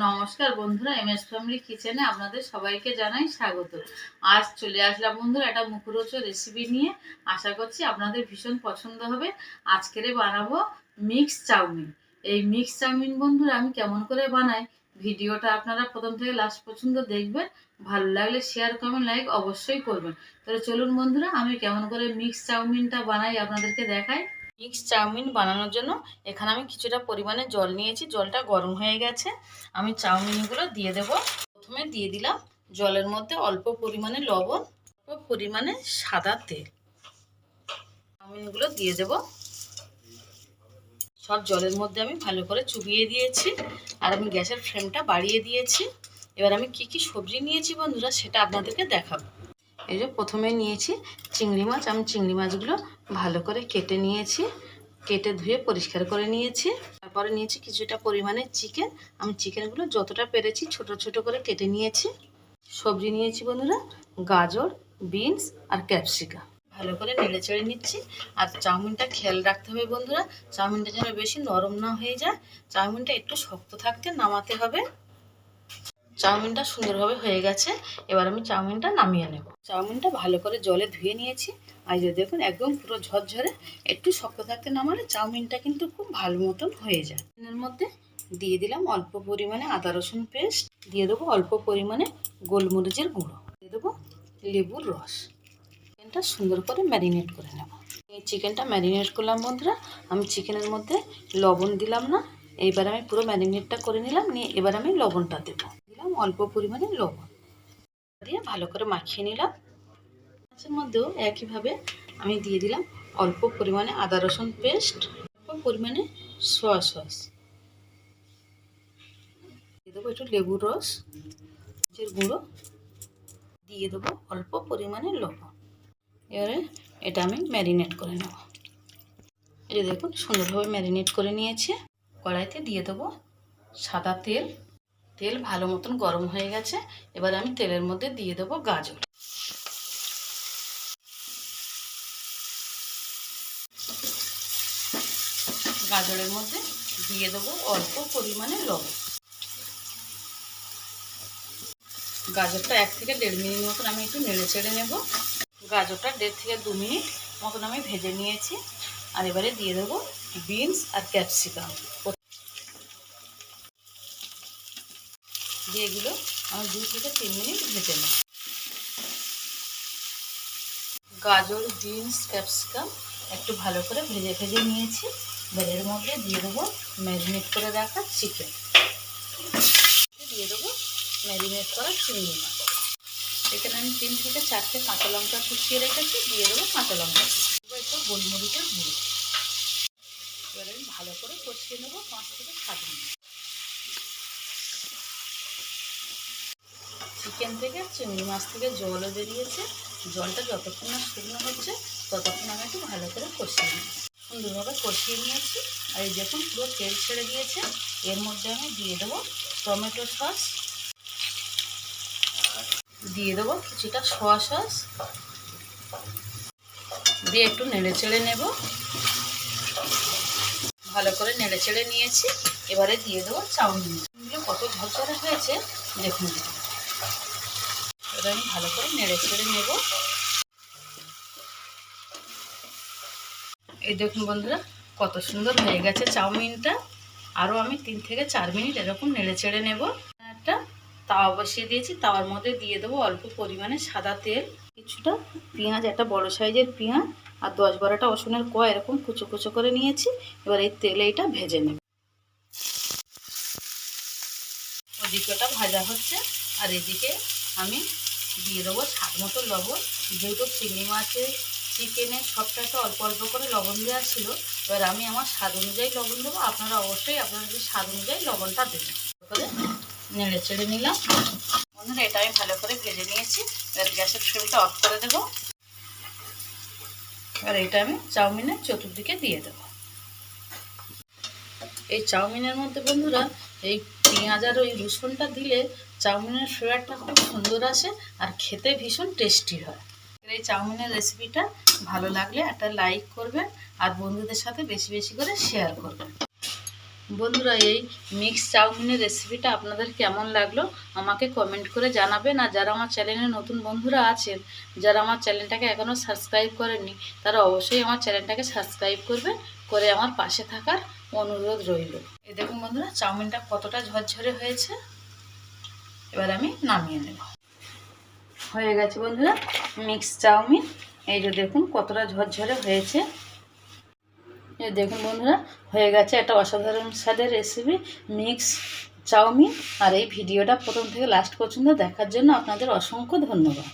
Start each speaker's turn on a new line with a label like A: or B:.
A: নমস্কার বন্ধুরা M S family কিচেনে আপনাদের সবাইকে জানাই স্বাগত। আজ চলে আসলাম বন্ধুরা একটা মুখরোচ রেসিপি নিয়ে। আশা করছি আপনাদের ভীষণ পছন্দ হবে। আজকেরে বানাবো মিক্স চাউমিন। এই মিক্স চাউমিন বন্ধুরা, আমি কেমন করে বানাই? ভিডিওটা আপনারা প্রথম থেকে লাস্ট পর্যন্ত দেখবেন। ভালো লাগলে শেয়ার কমেন্ট লাইক অবশ্যই করবেন। তাহলে চলুন বন্ধুরা, আমি কেমন করে মিক্স চাউমিনটা বানাই আপনাদেরকে দেখাই। মিক্স চাউমিন বানানোর জন্য এখানে আমি কিছুটা পরিমাণে জল নিয়েছি, জলটা গরম হয়ে গেছে। আমি চাউমিনগুলো দিয়ে দেব। প্রথমে দিয়ে দিলাম জলের মধ্যে অল্প পরিমাণে লবণ, অল্প পরিমাণে সাদা তেল। চাউমিনগুলো দিয়ে দেব। সব জলের মধ্যে আমি ভালো করে চুবিয়ে দিয়েছি আর আমি গ্যাসের ফ্লেমটা বাড়িয়ে দিয়েছি। এবার আমি কি কি সবজি নিয়েছি বন্ধুরা সেটা আপনাদেরকে দেখাবো। এই যে প্রথমে নিয়েছি চিংড়ি মাছ। আমি চিংড়ি মাছগুলো ভালো করে কেটে নিয়েছি। কেটে ধুয়ে পরিষ্কার করে নিয়েছি। তারপরে নিয়েছি কিছুটা পরিমাণে চিকেন। আমি চিকেনগুলো যতটা পেরেছি ছোট ছোট করে কেটে নিয়েছি। সবজি নিয়েছি বন্ধুরা, গাজর, বিনস আর ক্যাপসিকাম। ভালো করে নেড়ে চেড়ে নিচ্ছি। আর চাউমিনটা খেয়াল রাখতে হবে বন্ধুরা, চাউমিনটা যেন বেশি নরম না হয়ে যায়। চাউমিনটা একটু শক্ত থাকতে নামাতে হবে। চাউমিনটা সুন্দরভাবে হয়ে গেছে। এবার আমি চাউমিনটা নামিয়ে নেব। চাউমিনটা ভালো করে জলে ধুয়ে নিয়েছি। আর যে দেখুন, একদম পুরো ঝরঝরে। একটু শক্ত থাকতে নামালে চাউমিনটা কিন্তু খুব ভালো মতন হয়ে যায়। এর মধ্যে দিয়ে দিলাম অল্প পরিমাণে আদা রসুন পেস্ট। দিয়ে দেবো অল্প পরিমাণে গোলমরিচের গুঁড়ো। দিয়ে দেবো লেবুর রস। চিকেনটা সুন্দর করে ম্যারিনেট করে নেব। এই চিকেনটা ম্যারিনেট করলাম বন্ধুরা। আমি চিকেনের মধ্যে লবণ দিলাম না। এইবার আমি পুরো ম্যারিনেটটা করে নিলাম। নিয়ে এবার আমি লবণটা দেবো। অল্প পরিমাণে লবণ দিয়ে ভালো করে মাখিয়ে নিলাম। মাছের মধ্যেও একইভাবে আমি দিয়ে দিলাম অল্প পরিমাণে আদা রসুন পেস্ট, অল্প পরিমাণে সোয়া সস। দিয়ে দেবো একটু লেবুর রস মাছের গুঁড়ো। দিয়ে দেবো অল্প পরিমাণে লবণ। এবারে এটা আমি ম্যারিনেট করে নেব। যে দেখুন, সুন্দরভাবে ম্যারিনেট করে নিয়েছি। কড়াইতে দিয়ে দেবো সাদা তেল। তেল ভালো মতন গরম হয়ে গেছে। এবার আমি তেলের মধ্যে দিয়ে দেবো গাজর। গাজরের মধ্যে দিয়ে দেবো অল্প পরিমাণে লবণ। গাজরটা এক থেকে দেড় মিনিট মতন আমি একটু নেড়ে চেড়ে নেব। গাজরটা দেড় থেকে দু মিনিট মতন আমি ভেজে নিয়েছি। আর এবারে দিয়ে দেবো বিনস আর ক্যাপসিকাম। দিয়ে এগুলো আমার দু থেকে তিন মিনিট ভেজে নেব। গাজর, বিনস, ক্যাপসিকাম একটু ভালো করে ভেজে ভেজে নিয়েছি। বেলের মধ্যে দিয়ে দেবো ম্যারিনেট করে রাখা চিকেন। দিয়ে দেবো ম্যারিনেট করা চিংড়ি মাছ। এখানে আমি তিন থেকে চারটে কাঁচা লঙ্কা কুচিয়ে রেখেছি, দিয়ে দেবো কাঁচা লঙ্কা দেবো একটু গোলমরিচের গুঁড়ো। এবার আমি ভালো করে কষিয়ে নেব পাঁচ থেকে সাত মিনিট। চিকেন থেকে, চিংড়ি মাছ থেকে জলও বেরিয়েছে। জলটা যতক্ষণ না শুকনো হচ্ছে, ততক্ষণ আমি একটু ভালো করে কষিয়ে নিই। সুন্দরভাবে কষিয়ে নিয়েছি। আর এই দেখুন, পুরো তেল ছেড়ে দিয়েছে। এর মধ্যে আমি দিয়ে দেবো টমেটো সস। দিয়ে দেবো কিছুটা সোয়া সস। দিয়ে একটু নেড়ে চেড়ে নেব। ভালো করে নেড়ে চেড়ে নিয়েছি। এবারে দিয়ে দেবো চাউমিন। কত ঝরঝরে হয়েছে, দেখুন। এবার আমি ভালো করে নেড়ে ছেড়ে নেব। এই দেখুন বন্ধুরা, কত সুন্দর হয়ে গেছে চাউমিনটা। আরও আমি তিন থেকে চার মিনিট এরকম নেড়ে ছেড়ে নেব। একটা তাওয়া বসিয়ে দিয়েছি, তাওয়ার মধ্যে দিয়ে দেবো অল্প পরিমাণে সাদা তেল। কিছুটা পেঁয়াজ, একটা বড় সাইজের পেঁয়াজ আর দশ বারোটা রসুনের কোয়া এরকম কুচো কুচো করে নিয়েছি। এবার এই তেলে এটা ভেজে নেব। ওদিকেটা ভাজা হচ্ছে, আর এদিকে আমি দিয়ে দেবো, স্বাদ মতো লবণ। যেহেতু চিংড়ি মাছের চিকেনে সবটা তো অল্প অল্প করে লবণ দেওয়া ছিল, এবার আমি আমার স্বাদ অনুযায়ী লবণ দেবো। আপনারা অবশ্যই আপনাদের স্বাদ অনুযায়ী লবণটা দেবেন। করে নেড়ে চেড়ে নিলাম। বন্ধুরা, এটা আমি ভালো করে ভেজে নিয়েছি। এবার গ্যাসের ফ্লেমটা অফ করে দেবো। এবার এটা আমি চাউমিনের চতুর্দিকে দিয়ে দেবো। এই চাউমিনের মধ্যে বন্ধুরা, এই পেঁয়াজ আর ওই রসুনটা দিলে চাউমিনের ফ্লেভারটা খুব সুন্দর আসে আর খেতে ভীষণ টেস্টি হয়। এই চাউমিনের রেসিপিটা ভালো লাগলে একটা লাইক করবেন আর বন্ধুদের সাথে বেশি বেশি করে শেয়ার করবেন। বন্ধুরা, এই মিক্স চাউমিনের রেসিপিটা আপনাদের কেমন লাগল? আমাকে কমেন্ট করে জানাবেন। আর যারা আমার চ্যানেলে নতুন বন্ধুরা আছেন, যারা আমার চ্যানেলটাকে এখনও সাবস্ক্রাইব করেননি, তারা অবশ্যই আমার চ্যানেলটাকে সাবস্ক্রাইব করবেন করে আমার পাশে থাকার অনুরোধ রইল। এই দেখুন বন্ধুরা, চাউমিনটা কতটা ঝরঝরে হয়েছে। এবার আমি নামিয়ে নেব। হয়ে গেছে বন্ধুরা মিক্স চাউমিন। এই যে দেখুন, কতটা ঝরঝরে হয়েছে। দেখুন বন্ধুরা, হয়ে গেছে একটা অসাধারণ স্বাদের রেসিপি মিক্স চাউমিন। আর এই ভিডিওটা প্রথম থেকে লাস্ট পর্যন্ত দেখার জন্য আপনাদের অসংখ্য ধন্যবাদ।